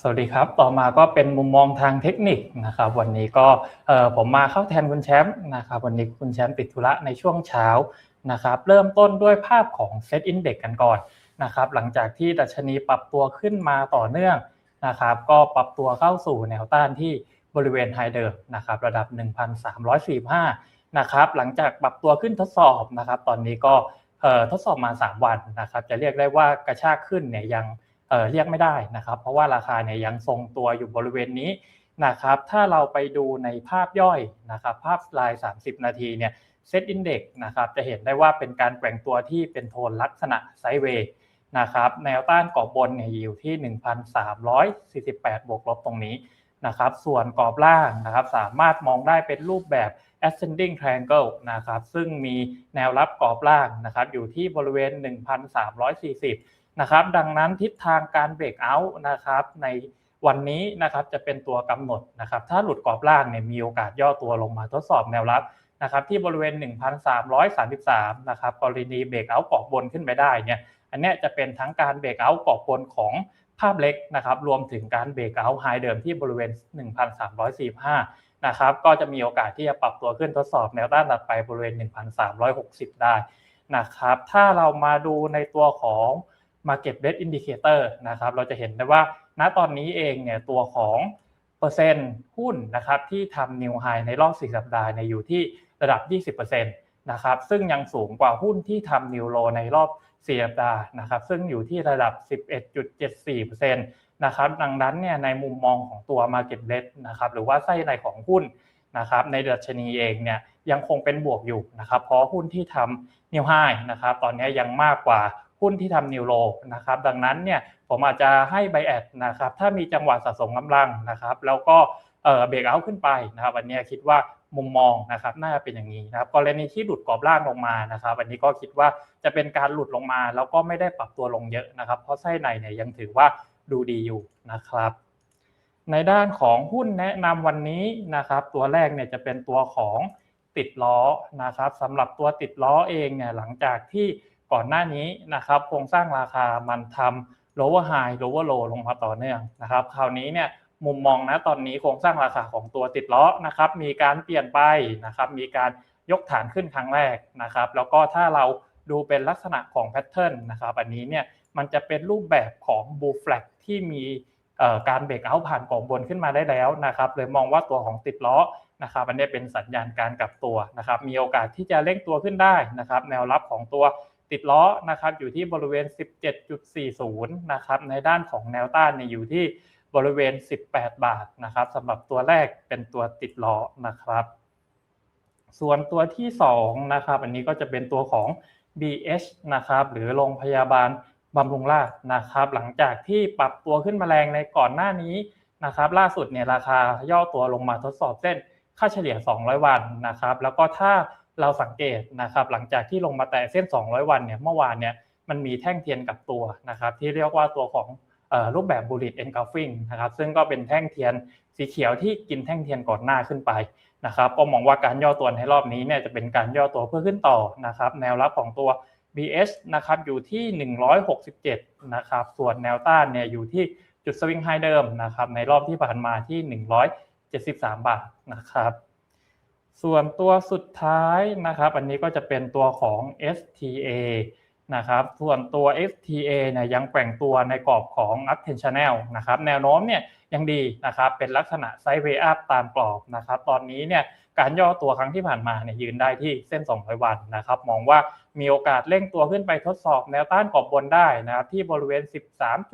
สวัสดีครับ ต่อมาก็เป็นมุมมองทางเทคนิคนะครับ วันนี้ก็ผมมาเข้าแทนคุณแชมป์นะครับ วันนี้คุณแชมป์ติดธุระในช่วงเช้านะครับ เริ่มต้นด้วยภาพของเซตอินเด็กกันก่อนนะครับ หลังจากที่ดัชนีปรับตัวขึ้นมาต่อเนื่องนะครับ ก็ปรับตัวเข้าสู่แนวต้านที่บริเวณไฮเดิมนะครับ ระดับ 1,345 นะครับ หลังจากปรับตัวขึ้นทดสอบนะครับ ตอนนี้ก็ทดสอบมา 3 วันนะครับ จะเรียกได้ว่ากระชากขึ้นเนี่ยยัง เออเรียกไม่ได้นะครับ เพราะว่าราคาเนี่ยยังทรงตัวอยู่บริเวณนี้นะครับถ้าเราไปดูในภาพย่อยนะครับภาพลาย 30 นาทีเนี่ยเซตอินเด็กนะครับจะเห็นได้ว่าเป็นการแกว่งตัวที่เป็นโทนลักษณะไซเวย์นะครับแนวต้านกรอบบนเนี่ยอยู่ที่ 1,348 บวกลบตรงนี้นะครับส่วนกรอบล่างนะครับสามารถมองได้เป็นรูปแบบ ascending triangle นะครับซึ่งมีแนวรับกรอบล่างนะครับอยู่ที่บริเวณ 1,340 นะครับ ดังนั้นทิศทางการเบรกเอาท์นะครับในวันนี้นะครับจะเป็นตัวกำหนดนะครับ ถ้าหลุดกรอบล่างเนี่ยมีโอกาสย่อตัวลงมาทดสอบแนวรับนะครับ ที่บริเวณ 1,333 นะครับกรณีเบรกเอาท์กรอบบนขึ้นไปได้เนี่ยอันนี้จะเป็นทั้งการเบรกเอาท์กรอบบนของภาพเล็กนะครับ รวมถึงการเบรกเอาท์ไฮเดิมที่บริเวณ 1,345 นะครับ ก็จะมีโอกาสที่จะปรับตัวขึ้นทดสอบแนวต้านถัดไปบริเวณ 1,360 ได้นะครับ ถ้าเรามาดูในตัวของ Market Red Indicator นะครับเราจะเห็นได้ว่าณตอนนี้เองเนี่ยตัวของเปอร์เซ็นต์หุ้นนะครับที่ทำนิวไฮในรอบ 4 สัปดาห์เนี่ยอยู่ที่ระดับ 20%นะครับซึ่งยังสูงกว่าหุ้นที่ทำนิวโลในรอบ 4 สัปดาห์นะครับซึ่งอยู่ที่ระดับ 11.74%นะครับดังนั้นเนี่ยในมุมมองของตัว Market Red นะครับหรือว่าไส้ในของหุ้นนะครับในดัชนีเองเนี่ยยังคงเป็นบวกอยู่นะครับเพราะหุ้นที่ทำนิวไฮนะครับตอนนี้ยังมากกว่า หุ้นที่ทำนิวโรนะครับดังนั้นเนี่ยผมอาจจะให้ไบแอดนะครับถ้ามีจังหวะสะสมกำลังนะครับแล้วก็เบรกเอาขึ้นไปนะครับวันนี้คิดว่ามุมมองนะครับน่าจะเป็นอย่างนี้นะครับกรณีที่หลุดกรอบล่างลงมานะครับวันนี้ก็คิดว่าจะเป็นการหลุดลงมาแล้วก็ไม่ได้ปรับตัวลงเยอะนะครับ เพราะไส้ในเนี่ยยังถือว่าดูดีอยู่นะครับ ในด้านของหุ้นแนะนำวันนี้นะครับ ตัวแรกเนี่ยจะเป็นตัวของติดล้อนะครับสำหรับตัวติดล้อเองเนี่ยหลังจากที่ ก่อนหน้านี้นะครับโครงสร้างราคามันทำ lower high lower low ลงมาต่อเนื่องนะครับคราวนี้เนี่ยมุมมองนะตอนนี้โครงสร้างราคาของตัวติดล้อนะครับมีการเปลี่ยนไปนะครับมีการยกฐานขึ้นครั้งแรกนะครับแล้วก็ถ้าเราดูเป็นลักษณะของแพทเทิร์นนะครับอันนี้เนี่ยมันจะเป็นรูปแบบของ bull flag ที่มีการเบรกเอาผ่านกล่องบนขึ้นมาได้แล้วนะครับเลยมองว่าตัวของติดล้อนะครับอันนี้เป็นสัญญาณการกลับตัวนะครับมีโอกาสที่จะเร่งตัวขึ้นได้นะครับแนวรับของตัว ติดล้อนะครับอยู่ที่บริเวณ 17.40 นะครับในด้านของแนวต้านเนี่ยอยู่ที่บริเวณ 18 บาทนะครับสำหรับตัวแรกเป็นตัวติดล้อนะครับ ส่วนตัวที่2นะครับอันนี้ก็จะเป็นตัวของ BH นะครับหรือโรงพยาบาลบำรุงราษนะครับหลังจากที่ปรับตัวขึ้นมาแรงในก่อนหน้านี้นะครับล่าสุดเนี่ยราคาย่อตัวลงมาทดสอบเส้นค่าเฉลี่ย 200 วันนะครับแล้วก็ถ้า เราสังเกตนะครับหลังจากที่ลงมาแตะเส้น 200 วันเนี่ยเมื่อวานเนี่ยมันมีแท่งเทียนกับตัวนะครับที่เรียกว่าตัวของรูปแบบ bullet engulfing นะครับซึ่งก็เป็นแท่งเทียนสีเขียวที่กินแท่งเทียนก่อนหน้าขึ้นไปนะครับก็มองว่าการย่อตัวในรอบนี้เนี่ยจะเป็นการย่อตัวเพื่อขึ้นต่อนะครับแนวรับของตัว BS นะครับอยู่ที่ 167 นะครับส่วนแนวต้านเนี่ยอยู่ที่จุดสวิงไฮเดิมนะครับในรอบที่ผ่านมาที่ 173 บาทนะครับ ส่วนตัวสุดท้ายนะครับ อันนี้ก็จะเป็นตัวของ STA นะครับ ส่วนตัว STA เนี่ยยังแกว่งตัวในกรอบของ uptrend channel นะครับ แนวโน้มเนี่ยยังดีนะครับ เป็นลักษณะไซด์เวย์อัพตามกรอบนะครับ ตอนนี้เนี่ยการย่อตัวครั้งที่ผ่านมาเนี่ยยืนได้ที่เส้น 200 วันนะครับ มองว่ามีโอกาสเร่งตัวขึ้นไปทดสอบแนวต้านกรอบบนได้นะครับที่บริเวณ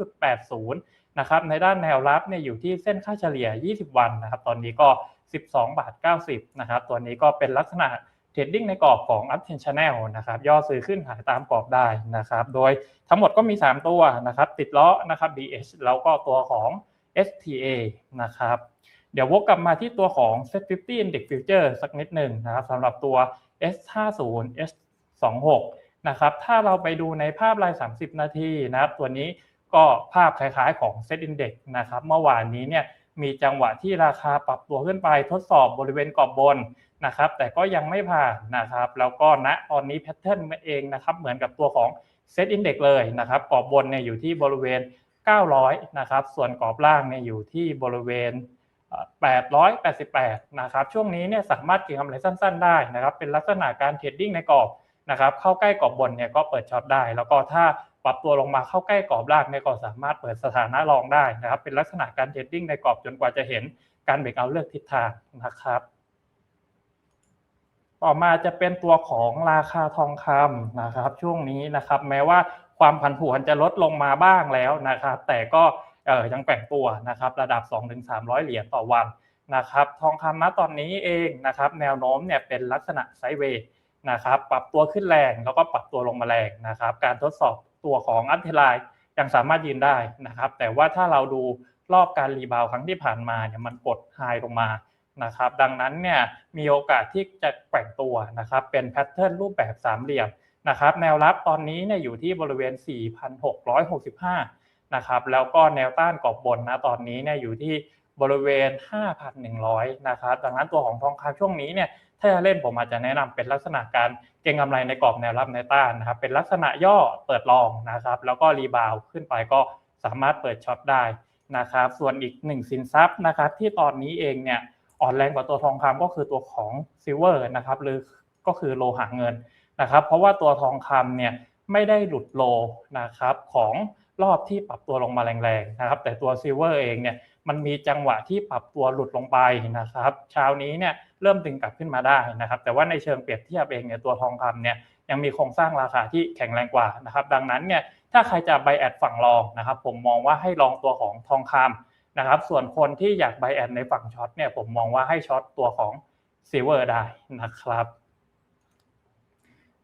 13.80นะครับในด้านแนวรับเนี่ยอยู่ที่เส้นค่าเฉลี่ย 20 วันนะครับ ตอนนี้ก็ 12 บาท 90 นะครับ ตัวนี้ก็เป็นลักษณะเทรดดิ้งในกรอบของ Uptrend Channel นะครับ ย่อซื้อขึ้นหายตามกรอบได้นะครับ โดยทั้งหมดก็มี 3 ตัวนะครับ ติดล้อนะครับ BH แล้วก็ตัวของ STA นะครับ เดี๋ยววกกลับมาที่ตัวของ Set 50 Index Future สักนิดหนึ่งนะครับสำหรับตัว S50 S26 นะครับถ้าเราไปดูในภาพราย 30 นาทีนะครับ ตัวนี้ก็ภาพคล้ายๆของ Set Index นะครับ เมื่อวานนี้เนี่ย มีจังหวะที่ราคาปรับตัวขึ้นไปทดสอบบริเวณกรอบบนนะครับ แต่ก็ยังไม่ผ่านนะครับ แล้วก็ณตอนนี้แพทเทิร์นเองนะครับ เหมือนกับตัวของเซตอินเด็กเลยนะครับ กรอบบนเนี่ยอยู่ที่บริเวณ 900 นะครับ ส่วนกรอบล่างเนี่ยอยู่ที่บริเวณ 888 นะครับ ช่วงนี้เนี่ยสามารถเก็งกำไรสั้น ๆ ได้นะครับ เป็นลักษณะการเทรดดิ้งในกรอบนะครับ เข้าใกล้กรอบบนเนี่ยก็เปิดช็อตได้ แล้วก็ถ้า ปรับตัวลงมาเข้าใกล้กรอบล่างเนี่ยก็สามารถเปิดสถานะรองได้นะครับ เป็นลักษณะการเทรดดิ้งในกรอบจนกว่าจะเห็นการเบรกเอาเลือกทิศทางนะครับ ต่อมาจะเป็นตัวของราคาทองคำนะครับ ช่วงนี้นะครับ แม้ว่าความผันผวนจะลดลงมาบ้างแล้วนะครับ แต่ก็ยังแกว่งตัวนะครับ ระดับ 2-300 เหรียญต่อวันนะครับ ทองคำณตอนนี้เองนะครับ แนวโน้มเนี่ยเป็นลักษณะไซด์เวย์นะครับ ปรับตัวขึ้นแรงแล้วก็ปรับตัวลงมาแรงนะครับ การทดสอบ ตัวของอัพเทไลยังสามารถยืนได้นะครับ แต่ว่าถ้าเราดูรอบการรีบาวครั้งที่ผ่านมาเนี่ยมันกดไฮลงมานะครับ ดังนั้นเนี่ยมีโอกาสที่จะแกว่งตัวนะครับ เป็นแพทเทิร์นรูปแบบสามเหลี่ยมนะครับ แนวรับตอนนี้เนี่ยอยู่ที่บริเวณ 4,665 นะครับ แล้วก็แนวต้านกรอบบนนะตอนนี้เนี่ยอยู่ที่บริเวณ 5,100 นะครับ ดังนั้นตัวของทองคำช่วงนี้เนี่ย ถ้าจะเล่นผมอาจจะแนะนำเป็นลักษณะการเก็งกำไรในกรอบแนวรับแนวต้านนะครับ เป็นลักษณะย่อเปิดรองนะครับ แล้วก็รีบาวขึ้นไปก็สามารถเปิดช็อตได้นะครับ ส่วนอีกหนึ่งสินทรัพย์นะครับ ที่ตอนนี้เองเนี่ยอ่อนแรงกว่าตัวทองคำก็คือตัวของซิลเวอร์นะครับหรือก็คือโลหะเงินนะครับ เพราะว่าตัวทองคำเนี่ยไม่ได้หลุดโลนะครับของรอบที่ปรับตัวลงมาแรงๆนะครับ แต่ตัวซิลเวอร์เองเนี่ย มันมีจังหวะที่ปรับตัวหลุดลงไปนะครับเช้านี้เนี่ยเริ่มดึงกลับขึ้นมาได้นะครับ แต่ว่าในเชิงเปรียบเทียบเองเนี่ยตัวทองคำเนี่ยยังมีโครงสร้างราคาที่แข็งแรงกว่านะครับ ดังนั้นเนี่ยถ้าใครจะไบแอดฝั่งรองนะครับ ผมมองว่าให้ลองตัวของทองคำนะครับ ส่วนคนที่อยากไบแอดในฝั่งช็อตเนี่ยผมมองว่าให้ช็อตตัวของซิลเวอร์ได้นะครับ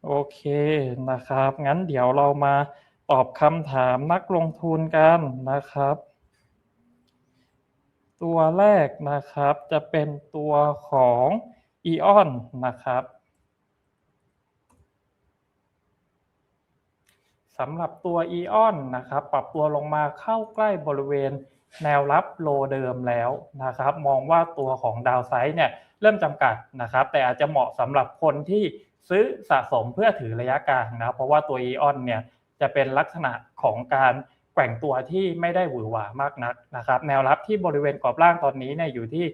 โอเคนะครับ งั้นเดี๋ยวเรามาตอบคำถามนักลงทุนกันนะครับ ตัวแรกนะครับจะเป็นตัวของอีออนนะครับสำหรับตัวอีออนนะครับ ปรับตัวลงมาเข้าใกล้บริเวณแนวรับโลเดิมแล้วนะครับ มองว่าตัวของดาวไซด์เนี่ยเริ่มจำกัดนะครับ แต่อาจจะเหมาะสำหรับคนที่ซื้อสะสมเพื่อถือระยะกลางนะเพราะว่าตัวอีออนเนี่ยจะเป็นลักษณะของการ แกว่งตัวที่ไม่ได้หวือหวามากนักนะครับแนวรับที่บริเวณกรอบล่างตอนนี้เนี่ยอยู่ที่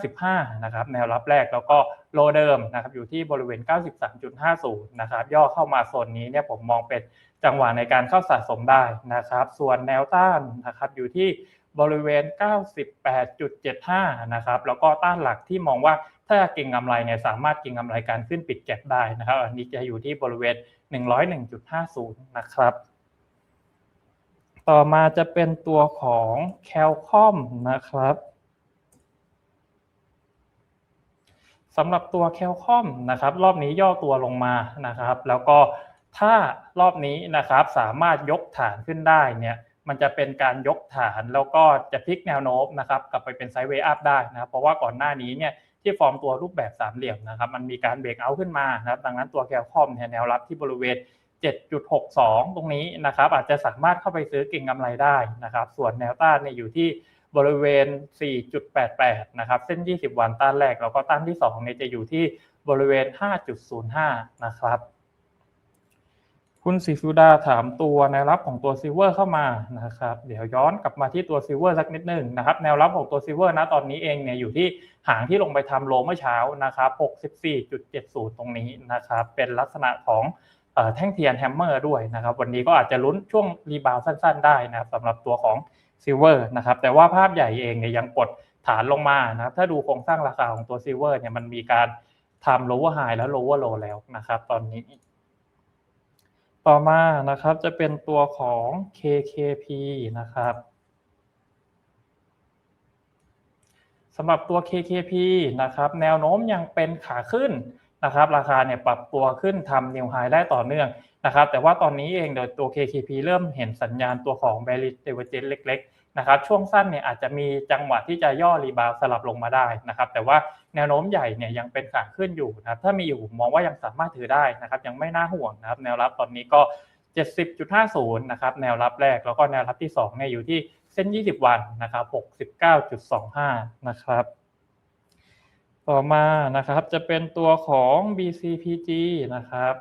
95 นะครับแนวรับแรกแล้วก็โลเดิมนะครับอยู่ที่บริเวณ 93.50 นะครับย่อเข้ามาโซนนี้เนี่ยผมมองเป็นจังหวะในการเข้าสะสมได้นะครับ ส่วนแนวต้านนะครับอยู่ที่บริเวณ 98.75 นะครับ แล้วก็ต้านหลักที่มองว่าถ้าเก่งกำไรเนี่ยสามารถเก่งกำไรการขึ้นปิดแก็บได้นะครับ อันนี้จะอยู่ที่บริเวณ 101.50 นะครับ ต่อมาจะเป็นตัวของแคลคอมนะครับสำหรับตัวแคลคอมนะครับรอบนี้ย่อตัวลงมานะครับ แล้วก็ถ้ารอบนี้นะครับสามารถยกฐานขึ้นได้เนี่ยมันจะเป็นการยกฐานแล้วก็จะพลิกแนวโน้มนะครับกลับไปเป็นไซด์เวย์อัพได้นะครับเพราะว่าก่อนหน้านี้เนี่ยที่ฟอร์มตัวรูปแบบสามเหลี่ยมนะครับมันมีการเบรกเอาท์ขึ้นมานะครับดังนั้นตัวแคลคอมเนี่ยแนวรับที่บริเวณ 7.62 ตรงนี้นะครับอาจจะสามารถเข้าไปซื้อเก่งกำไรได้นะครับ ส่วนแนวต้านเนี่ยอยู่ที่บริเวณ 4.88 นะครับเส้น 20 วันต้านแรกแล้วก็ต้านที่2เนี่ยจะอยู่ที่บริเวณ 5.05 นะครับคุณศิสุดาถามตัวแนวรับของตัวซิเวอร์เข้ามานะครับ เดี๋ยวย้อนกลับมาที่ตัวซิเวอร์สักนิดหนึ่งนะครับ แนวรับของตัวซิเวอร์นะตอนนี้เองเนี่ยอยู่ที่หางที่ลงไปทำโลเมื่อเช้านะครับ 64.70 ตรงนี้นะครับ เป็นลักษณะของ แท่งเทียนแฮมเมอร์ด้วยนะครับ วันนี้ก็อาจจะลุ้นช่วงรีบาวสั้น ๆ ได้นะครับสำหรับตัวของซิลเวอร์นะครับ แต่ว่าภาพใหญ่เองเนี่ยยังกดฐานลงมานะครับ ถ้าดูโครงสร้างราคาของตัวซิลเวอร์เนี่ยมันมีการทำ lower high และ lower low แล้วนะครับ ตอนนี้ ต่อมานะครับจะเป็นตัวของ KKP นะครับสำหรับตัว KKP นะครับ แนวโน้มยังเป็นขาขึ้น นะครับราคาเนี่ยปรับตัวขึ้นทำนิวไฮได้ต่อเนื่องนะครับแต่ว่าตอนนี้เองโดยตัว KKP เริ่มเห็นสัญญาณตัวของ bearish divergence เล็กๆนะครับช่วงสั้นเนี่ยอาจจะมีจังหวะที่จะย่อรีบาวสลับลงมาได้นะครับแต่ว่าแนวโน้มใหญ่เนี่ยยังเป็นขาขึ้นอยู่นะครับถ้ามีอยู่มองว่ายังสามารถถือได้นะครับยังไม่น่าห่วงนะครับแนวรับตอนนี้ก็ 70.50นะครับแนวรับแรกแล้วก็แนวรับที่2เนี่ยอยู่ที่เส้น 20 วันนะครับ69.25นะครับ ต่อมานะครับจะเป็นตัวของ BCPG นะครับ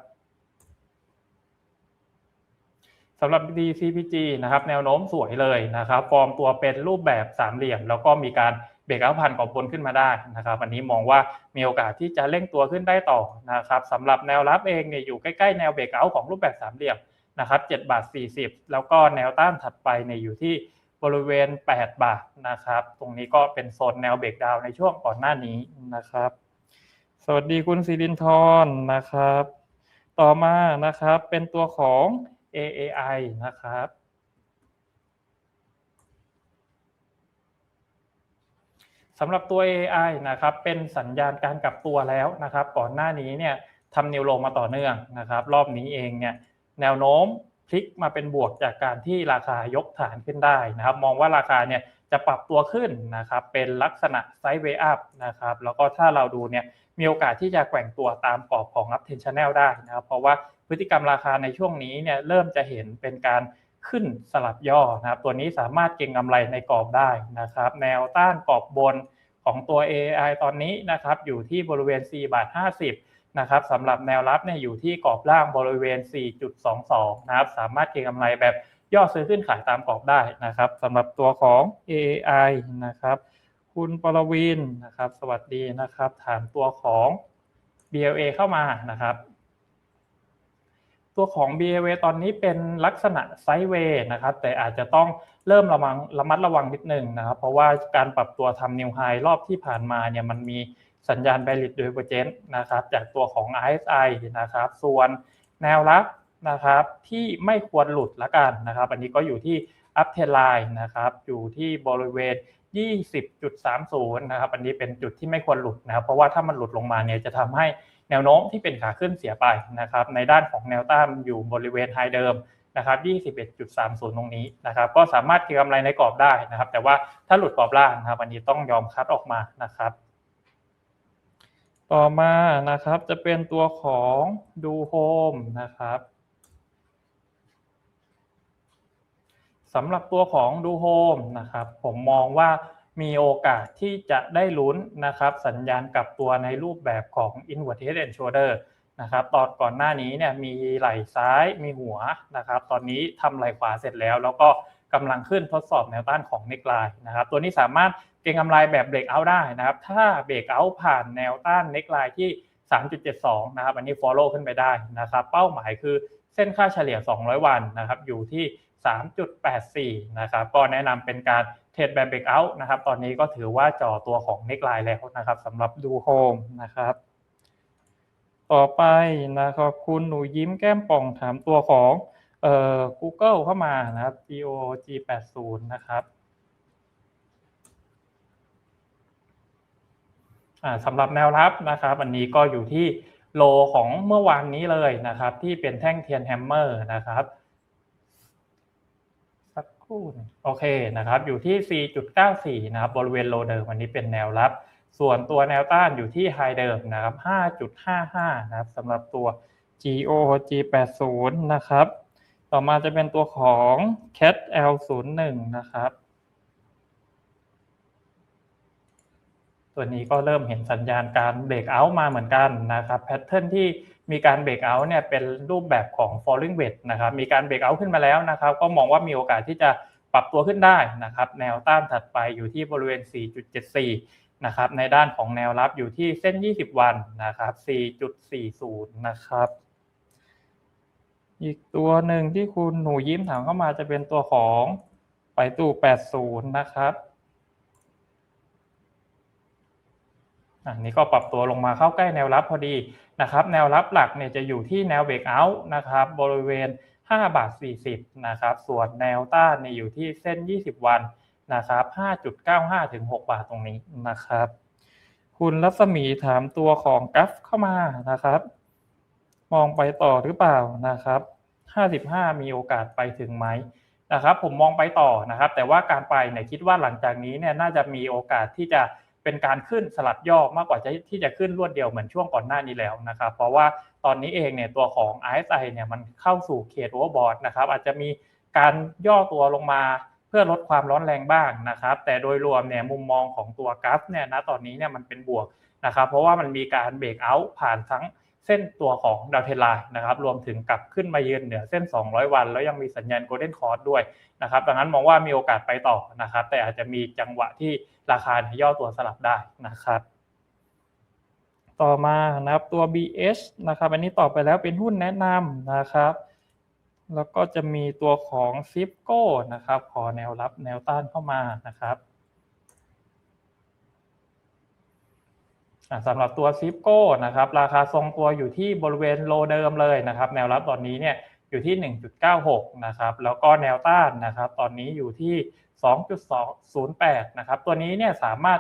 สำหรับ DCPG นะครับแนวโน้มสวยเลยนะครับฟอร์มตัวเป็นรูปแบบสามเหลี่ยม แล้วก็มีการเบรกเอาผ่านกอบบนขึ้นมาได้นะครับอันนี้มองว่ามีโอกาสที่จะเร่งตัวขึ้นได้ต่อนะครับสำหรับแนวรับเองเนี่ยอยู่ใกล้ๆแนวเบรกเอาของรูปแบบสามเหลี่ยมนะครับ7บาท40 แล้วก็แนวต้านถัดไปเนี่ยอยู่ที่ บริเวณ 8 บาทนะครับ ตรงนี้ก็เป็นโซนแนวเบรกดาวในช่วงก่อนหน้านี้นะครับ สวัสดีคุณสิรินทร์นะครับ ต่อมานะครับเป็นตัวของ AAI นะครับ สำหรับตัว AI นะครับ เป็นสัญญาณการกลับตัวแล้วนะครับ ก่อนหน้านี้เนี่ยทำนิวโลมาต่อเนื่องนะครับ รอบนี้เองเนี่ยแนวโน้ม พลิกมาเป็นบวกจากการที่ราคายกฐานขึ้นได้นะครับ มองว่าราคาเนี่ยจะปรับตัวขึ้นนะครับ เป็นลักษณะไซด์เวย์อัพนะครับ แล้วก็ถ้าเราดูเนี่ยมีโอกาสที่จะแกว่งตัวตามกรอบของ up trend channel ได้นะครับ เพราะว่าพฤติกรรมราคาในช่วงนี้เนี่ยเริ่มจะเห็นเป็นการขึ้นสลับย่อนะครับ ตัวนี้สามารถเก็งกำไรในกรอบได้นะครับ แนวต้านกรอบบนของตัว AI ตอนนี้นะครับ อยู่ที่บริเวณ4บาท50 นะครับสำหรับแนวรับเนี่ยอยู่ที่กรอบล่างบริเวณ 4.22 นะครับ สามารถเก็งกำไรแบบย่อซื้อขึ้นขายตามกรอบได้นะครับสำหรับตัวของ AI นะครับ คุณปรวินนะครับ สวัสดีนะครับ ถามตัวของ BLA เข้ามานะครับ ตัวของ BLA ตอนนี้เป็นลักษณะไซด์เวย์นะครับ แต่อาจจะต้องเริ่มระวังระมัดระวังนิดนึงนะครับ เพราะว่าการปรับตัวทำนิวไฮรอบที่ผ่านมาเนี่ยมันมี สัญญาณ valid divergence นะครับจากตัวของ RSI นะครับ ส่วนแนวรับนะครับที่ไม่ควรหลุดละกันนะครับ อันนี้ก็อยู่ที่ up trend line นะครับอยู่ที่บริเวณ 20.30 นะครับ อันนี้เป็นจุดที่ไม่ควรหลุดนะครับ เพราะว่าถ้ามันหลุดลงมาเนี่ยจะทำให้แนวโน้มที่เป็นขาขึ้นเสียไปนะครับ ในด้านของแนวต้านอยู่บริเวณไฮเดิมนะครับ 21.30 ตรงนี้นะครับ ก็สามารถเก็งกำไรในกรอบได้นะครับ แต่ว่าถ้าหลุดกรอบล่างนะครับ อันนี้ต้องยอมคัดออกมานะครับ ต่อมานะครับจะเป็นตัวของดูโฮมนะครับสำหรับตัวของดูโฮมนะครับ ผมมองว่ามีโอกาสที่จะได้ลุ้นนะครับ สัญญาณกลับตัวในรูปแบบของ inverted and shoulder นะครับ ตอนก่อนหน้านี้เนี่ยมีไหล่ซ้ายมีหัวนะครับ ตอนนี้ทำไหล่ขวาเสร็จแล้ว แล้วก็กำลังขึ้นทดสอบแนวต้านของเนกไลน์นะครับ ตัวนี้สามารถ เก็งกำไรแบบเบรกเอาได้นะครับ ถ้าเบรกเอาผ่านแนวต้านเนกไลน์ที่ 3.72 นะครับ อันนี้ follow ขึ้นไปได้นะครับ เป้าหมายคือเส้นค่าเฉลี่ย 200 วันนะครับ อยู่ที่ 3.84 นะครับ ก็แนะนำเป็นการเทรดแบบเบรกเอานะครับ ตอนนี้ก็ถือว่าจ่อตัวของเนกไลน์แล้วนะครับสำหรับดูโฮมนะครับ ต่อไปนะครับคุณหนูยิ้มแก้มป่องถามตัวของเอ่อ Google เข้ามานะครับ GOG 80 นะครับอ่า สำหรับแนวรับนะครับอันนี้ก็อยู่ที่โลของเมื่อวานนี้เลยนะครับ ที่เป็นแท่งเทียนแฮมเมอร์นะครับสักครู่โอเคนะครับ อยู่ที่ 4.94 นะครับ บริเวณโลเดิมอันนี้เป็นแนวรับ ส่วนตัวแนวต้านอยู่ที่ไฮเดิมนะครับ 5.55 นะครับสำหรับตัว GOG 80 นะครับ ต่อมาจะเป็นตัวของ CAT L01 นะครับ ตัวนี้ก็เริ่มเห็นสัญญาณการเบรกเอาท์มาเหมือนกันนะครับแพทเทิร์นที่มีการเบรกเอาท์เนี่ยเป็นรูปแบบของ falling wedge นะครับมีการเบรกเอาท์ขึ้นมาแล้วนะครับ ก็มองว่ามีโอกาสที่จะปรับตัวขึ้นได้นะครับ แนวต้านถัดไปอยู่ที่บริเวณ 4.74 นะครับ ในด้านของแนวรับอยู่ที่เส้น 20 วันนะครับ 4.40 นะครับ อีกตัวหนึ่งที่คุณหนูยิ้มถามเข้ามาจะเป็นตัวของไปตู่80 นะครับ อันนี้ก็ปรับตัวลงมาเข้าใกล้แนวรับพอดีนะครับ แนวรับหลักเนี่ยจะอยู่ที่แนวเบรกเอาท์นะครับ บริเวณ 5 บาท 40 นะครับ ส่วนแนวต้านเนี่ยอยู่ที่เส้น 20 วันนะครับ 5.95 ถึง 6 บาทตรงนี้นะครับ คุณรัศมีถามตัวของกัฟเข้ามานะครับ มองไปต่อหรือเปล่านะครับ 55 มีโอกาสไปถึงไหมนะครับ ผมมองไปต่อนะครับ แต่ว่าการไปเนี่ยคิดว่าหลังจากนี้เนี่ยน่าจะมีโอกาสที่จะ เป็นการขึ้นสลับย่อมากกว่าที่จะขึ้นรวดเดียวเหมือนช่วงก่อนหน้านี้แล้วนะครับเพราะว่าตอนนี้เองเนี่ยตัวของ RSI เนี่ยมันเข้าสู่เขตโอเวอร์บอทนะครับอาจจะมีการย่อตัวลงมาเพื่อลดความร้อนแรงบ้างนะครับ แต่โดยรวมเนี่ยมุมมองของตัวกราฟเนี่ยณตอนนี้เนี่ยมันเป็นบวกนะครับ เพราะว่ามันมีการเบรกเอาท์ผ่านทั้งเส้นตัวของดาวเทนไลน์นะครับ รวมถึงกลับขึ้นมายืนเหนือเส้น 200 วัน แล้วยังมีสัญญาณโกลเด้นคอร์สด้วยนะครับ ดังนั้นมองว่ามีโอกาสไปต่อนะครับ แต่อาจจะมีจังหวะที่ ราคาย่อตัวสลับได้นะครับ ต่อมานะครับตัว BH นะครับอันนี้ต่อไปแล้วเป็นหุ้นแนะนำนะครับ แล้วก็จะมีตัวของ c i p c o นะครับขอแนวรับแนวต้านเข้ามานะครับสำหรับตัวซิปโก้นะครับราคาทรงตัวอยู่ที่บริเวณโลเดิมเลยนะครับ แนวรับตอนนี้เนี่ยอยู่ที่ 1.96 นะครับ แล้วก็แนวต้านนะครับ ตอนนี้อยู่ที่ 2.208 นะครับ ตัวนี้เนี่ยสามารถ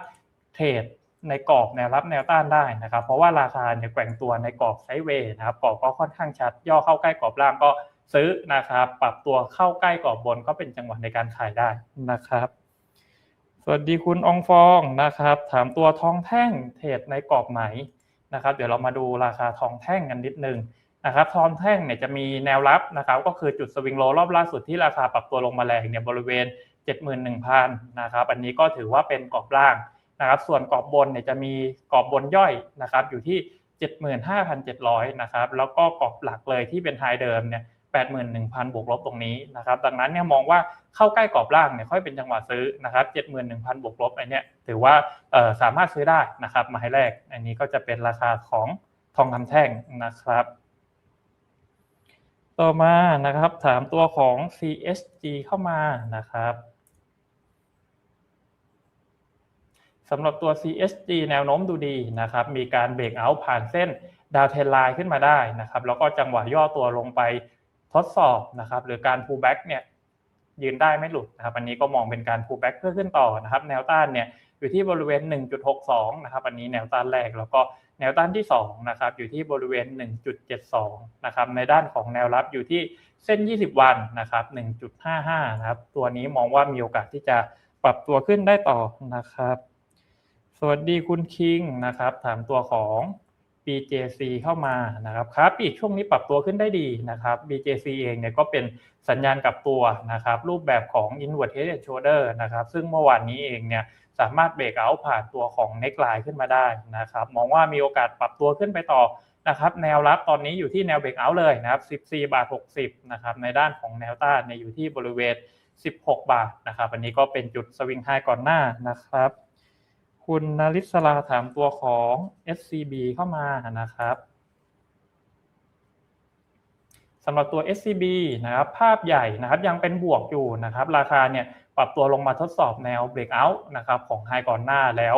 เทรดในกรอบแนวรับแนวต้านได้นะครับ เพราะว่าราคาเนี่ยแกว่งตัวในกรอบไซด์เวย์นะครับ กรอบก็ค่อนข้างชัด ย่อเข้าใกล้กรอบล่างก็ซื้อนะครับ ปรับตัวเข้าใกล้กรอบบนก็เป็นจังหวะในการขายได้นะครับ สวัสดีคุณองฟองนะครับ ถามตัวทองแท่งเทรดในกรอบไหนนะครับ เดี๋ยวเรามาดูราคาทองแท่งกันนิดนึงนะครับทองแท่งเนี่ยจะมีแนวรับนะครับ ก็คือจุดสวิงโลรอบล่าสุดที่ราคาปรับตัวลงมาแรงเนี่ยบริเวณ 71,000นะครับอันนี้ก็ถือว่าเป็นกรอบล่างนะครับส่วนกรอบบนเนี่ยจะมีกรอบบนย่อยนะครับอยู่ที่ 75,700นะครับแล้วก็กรอบหลักเลยที่เป็นไฮเดิมเนี่ย81,000 บวกลบตรงนี้นะครับดังนั้นเนี่ยมองว่าเข้าใกล้กรอบล่างเนี่ยค่อยเป็นจังหวะซื้อนะครับ71,000 บวกลบอันเนี้ยถือว่าสามารถซื้อได้นะครับหมายแรก อันนี้ก็จะเป็นราคาของทองคำแท่งนะครับ ต่อมานะครับถามตัวของ CSG เข้ามานะครับสำหรับตัว CSG แนวโน้มดูดีนะครับ มีการเบรกเอาผ่านเส้นดาวเทนไลน์ขึ้นมาได้นะครับ แล้วก็จังหวะย่อตัวลงไปทดสอบนะครับ หรือการ pull back เนี่ยยืนได้ไม่หลุดนะครับ อันนี้ก็มองเป็นการ pull back เพื่อขึ้นต่อนะครับ แนวต้านเนี่ยอยู่ที่บริเวณ 1.62 นะครับ อันนี้แนวต้านแรกแล้วก็ แนวต้านที่2นะครับอยู่ที่บริเวณ 1.72 นะครับในด้านของแนวรับอยู่ที่เส้น 20 วันนะครับ 1.55 นะครับตัวนี้มองว่ามีโอกาสที่จะปรับตัวขึ้นได้ต่อนะครับ สวัสดีคุณคิงนะครับ ถามตัวของ BJC เข้ามานะครับครับปีกช่วงนี้ปรับตัวขึ้นได้ดีนะครับ BJC เองเนี่ยก็เป็นสัญญาณกลับตัวนะครับรูปแบบของ inward head and shoulder นะครับซึ่งเมื่อวานนี้เองเนี่ยสามารถเบรกเอาผ่านตัวของ neckline ขึ้นมาได้นะครับมองว่ามีโอกาสปรับตัวขึ้นไปต่อนะครับแนวรับตอนนี้อยู่ที่แนวเบรกเอาเลยนะครับ 14 บาท 60 นะครับในด้านของแนวต้านเนี่ยอยู่ที่บริเวณ 16 บาทนะครับอันนี้ก็เป็นจุดสวิงไฮก่อนหน้านะครับ คุณนาริศราถามตัวของ SCB เข้ามานะครับสำหรับตัว SCB นะครับ ภาพใหญ่นะครับยังเป็นบวกอยู่นะครับ ราคาเนี่ยปรับตัวลงมาทดสอบแนว breakout นะครับของไฮก่อนหน้าแล้ว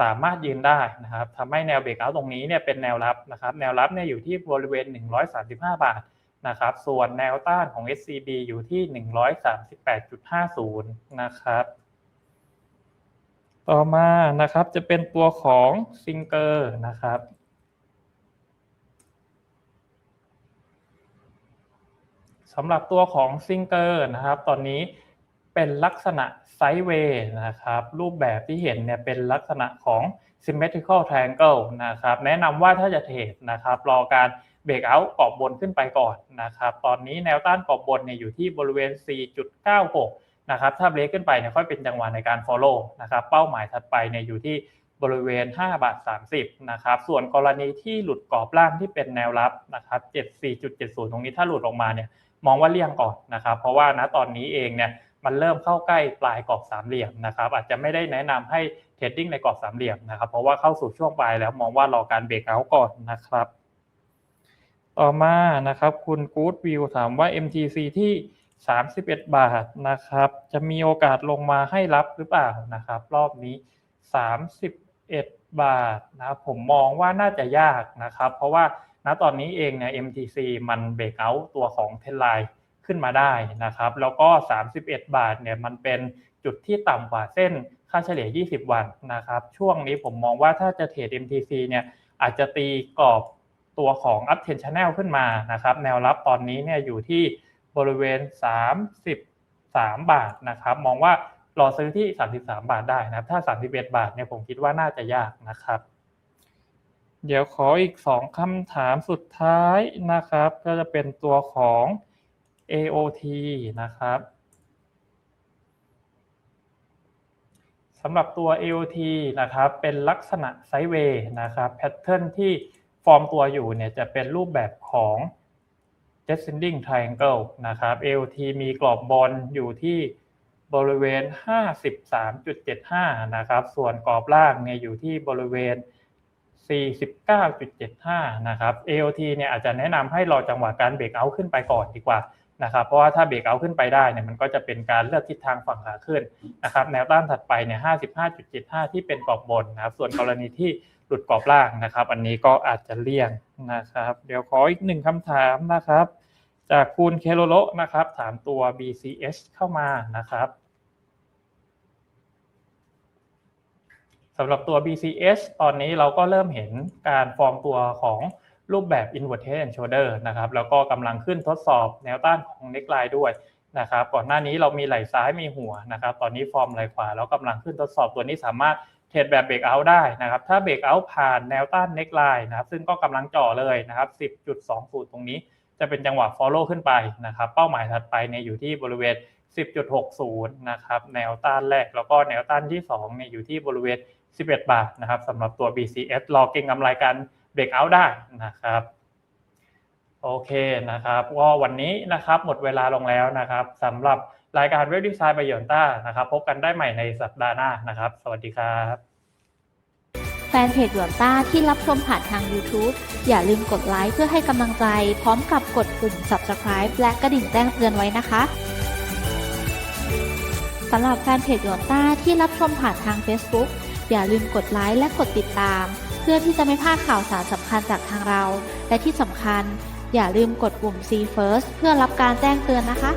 สามารถยืนได้นะครับทำให้แนว breakout ตรงนี้เนี่ยเป็นแนวรับนะครับ แนวรับเนี่ยอยู่ที่บริเวณ 135 บาทนะครับ ส่วนแนวต้านของ SCB อยู่ที่ 138.50 นะครับ ต่อมานะครับจะเป็นตัวของซิงเกอร์นะครับสำหรับตัวของซิงเกอร์นะครับ ตอนนี้เป็นลักษณะไซด์เวย์นะครับ รูปแบบที่เห็นเนี่ยเป็นลักษณะของ symmetrical triangle นะครับ แนะนำว่าถ้าจะเทรดนะครับ รอการเบรกเอาท์กรอบบนขึ้นไปก่อนนะครับ ตอนนี้แนวต้านกรอบบนเนี่ยอยู่ที่บริเวณ 4.96 นะครับถ้าเบรกขึ้นไปเนี่ยค่อยเป็นจังหวะในการ follow นะครับเป้าหมายถัดไปเนี่ยอยู่ที่บริเวณ 5 บาท 30 นะครับ ส่วนกรณีที่หลุดกรอบล่างที่เป็นแนวรับนะครับ 74.70 ตรงนี้ถ้าหลุดออกมาเนี่ยมองว่าเลี่ยงก่อนนะครับ เพราะว่าณตอนนี้เองเนี่ยมันเริ่มเข้าใกล้ปลายกรอบสามเหลี่ยมนะครับ อาจจะไม่ได้แนะนำให้เทรดดิ้งในกรอบสามเหลี่ยมนะครับ เพราะว่าเข้าสู่ช่วงปลายแล้วมองว่ารอการเบรกเอาก่อนนะครับ ต่อมานะครับ คุณกู๊ดวิวถามว่า MTC ที่ 31 บาทนะครับ จะมีโอกาสลงมาให้รับหรือเปล่านะครับ รอบนี้ 31 บาทนะผมมองว่าน่าจะยากนะครับ เพราะว่าณตอนนี้เองเนี่ย MTC มันเบรกเอาตัวของเทนไลน์ขึ้นมาได้นะครับ แล้วก็ 31 บาทเนี่ยมันเป็นจุดที่ต่ำกว่าเส้นค่าเฉลี่ย 20 วันนะครับ ช่วงนี้ผมมองว่าถ้าจะเทรด MTC เนี่ยอาจจะตีกรอบตัวของ Up Trend Channel ขึ้นมานะครับ แนวรับตอนนี้เนี่ยอยู่ที่ บริเวณ 33 บาทนะครับ มองว่ารอซื้อที่ 33 บาทได้นะครับ ถ้า 31 บาทเนี่ยผมคิดว่าน่าจะยากนะครับ เดี๋ยวขออีก 2คำถามสุดท้ายนะครับ ก็จะเป็นตัวของ AOT นะครับสำหรับตัว AOT นะครับ เป็นลักษณะไซด์เวย์นะครับ แพทเทิร์นที่ฟอร์มตัวอยู่เนี่ยจะเป็นรูปแบบของ descending triangle นะครับ AOT มีกรอบบอลอยู่ที่บริเวณ 53.75 นะครับ ส่วนกรอบล่างเนี่ยอยู่ที่บริเวณ 49.75 นะครับ AOT เนี่ยอาจจะแนะนำให้รอจังหวะการเบรกเอาขึ้นไปก่อนดีกว่านะครับ เพราะว่าถ้าเบรกเอาขึ้นไปได้เนี่ยมันก็จะเป็นการเลือกทิศทางฝั่งขาขึ้นนะครับ แนวต้านถัดไปเนี่ย 55.75 ที่เป็นกรอบบนนะครับ ส่วนกรณีที่ หลุดกรอบล่างนะครับ อันนี้ก็อาจจะเลี่ยงนะครับ เดี๋ยวขออีกหนึ่งคำถามนะครับ จากคุณเคโรโลนะครับ ถามตัว BCH เข้ามานะครับสำหรับตัว BCH ตอนนี้เราก็เริ่มเห็นการฟอร์มตัวของรูปแบบ inverted and shoulder นะครับ แล้วก็กำลังขึ้นทดสอบแนวต้านของ neckline ด้วยนะครับ ก่อนหน้านี้เรามีไหล่ซ้ายมีหัวนะครับ ตอนนี้ฟอร์มไหล่ขวาแล้วกำลังขึ้นทดสอบตัวนี้สามารถ เทรดแบบเบรกเอาท์ได้นะครับ ถ้าเบรกเอาท์ผ่านแนวต้าน neckline นะครับ ซึ่งก็กำลังจ่อเลยนะครับ 10.20 ตรงนี้จะเป็นจังหวะ follow ขึ้นไปนะครับ เป้าหมายถัดไปเนี่ยอยู่ที่บริเวณ 10.60 นะครับ แนวต้านแรกแล้วก็แนวต้านที่2เนี่ยอยู่ที่บริเวณ 11 บาทนะครับสำหรับตัว BCS รอเก็งกำไรการเบรกเอาท์ได้นะครับโอเคนะครับก็วันนี้นะครับหมดเวลาลงแล้วนะครับสำหรับ รายการเว็บดีไซน์บายอนต้านะครับพบกันได้ใหม่ในสัปดาห์หน้านะครับ สวัสดีครับแฟนเพจหยวนต้าที่รับชมผ่านทาง YouTube อย่าลืมกดไลค์เพื่อให้กำลังใจ พร้อมกับกดปุ่ม Subscribe และกระดิ่งแจ้งเตือนไว้นะคะสำหรับแฟนเพจหยวนต้าที่รับชมผ่านทาง Facebook อย่าลืมกดไลค์และกดติดตาม เพื่อที่จะไม่พลาดข่าวสารสำคัญจากทางเรา และที่สำคัญ อย่าลืมกดปุ่ม See First เพื่อรับการแจ้งเตือนนะคะ